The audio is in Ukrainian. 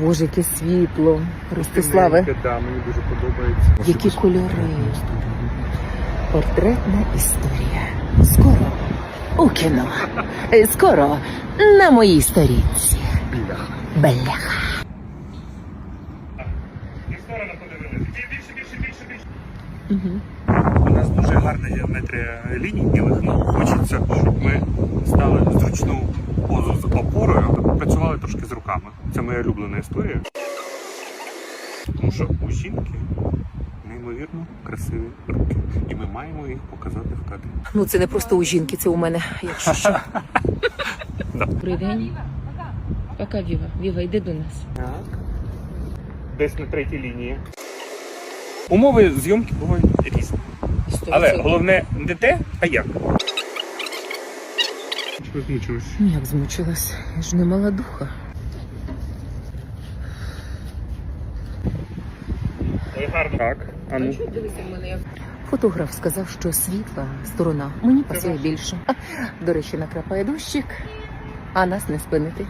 Боже, яке світло. Ростиславе, Да, мені дуже подобається. які кольори. Портретна історія. Скоро у кіно. Е, Скоро на моїй сторінці. Бляха. Бляха. Угу. У нас дуже гарна геометрія ліній білих, ну хочеться, трошки з руками. Це моя улюблена історія. Тому що у жінки неймовірно красиві руки. І ми маємо їх показати в кадрі. Ну, це не просто у жінки, це у мене, якщо що. Добрий день. Пока, Віва. Віва, йди до нас. Так. Десь на третій лінії. Умови зйомки бувають різні. Але головне не те, а як. Змучилась? Ну, як змучилась? Я ж не мала духа. Гарно. Так, а ну. в мене? Фотограф сказав, що світла сторона мені пасує більше. До речі, накрапає дощик, а нас не спинити.